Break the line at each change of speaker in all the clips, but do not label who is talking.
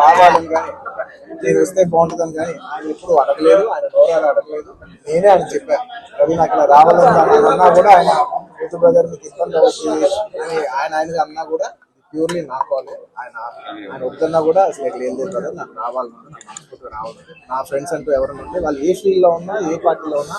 రావాలని కానీ నేను వస్తే బాగుంటుందని కానీ ఆయన ఎప్పుడు అడగలేదు ఆయన అడగలేదు. నేనే ఆయన చెప్పాను రవి నాకు ఇలా రావాలని అన్నా కూడా ఆయన యూత్ బ్రదర్ మీకు ఇబ్బంది అవుతుంది అని ఆయన ఆయన అన్నా కూడా ప్యూర్లీ నా కాలే. ఆయన ఆయన వద్దన్నా కూడా అసలు ఇక్కడ ఏం లేదు కదా నాకు రావాలన్నా నాకు రావాలి నా ఫ్రెండ్స్ అంటూ ఎవరైనా ఉంటే వాళ్ళు ఏ ఫీల్డ్లో ఉన్నా ఏ పార్టీలో ఉన్నా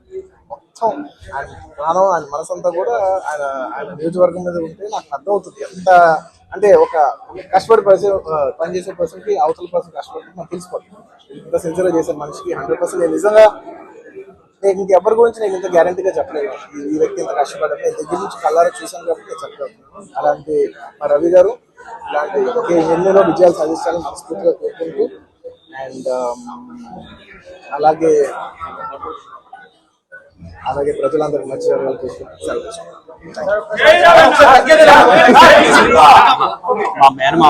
మొత్తం ఆయన ప్రాణం ఆయన మనసంతా కూడా ఆయన ఆయన నియోజకవర్గం మీద ఉంటే నాకు అర్థమవుతుంది. ఎంత అంటే ఒక కష్టపడి పర్సన్ పనిచేసే పర్సన్కి అవతల పర్సన్ కష్టపడి నాకు తెలిసిపోతుంది ఇంత సిన్సియర్ చేసే మనిషికి హండ్రెడ్ పర్సెంట్ నేను నిజంగా నేను ఇంకెవరి గురించి నేను ఇంత గ్యారంటీగా చెప్పలేదు. ఈ- వ్యక్తి ఇంత కష్టపడ్డారు నేను దగ్గర నుంచి కళ్ళారా చూశాను కాబట్టి నేను చెప్పగలను అలాంటి మా రవి గారు ఇలాంటి ఎన్నెన్నో విజయాలు సాధించాలని మనస్ఫూర్తిగా కోరుకుంటూ అండ్ అలాగే అలాగే ప్రజలందరికీ మంచి జరగాలని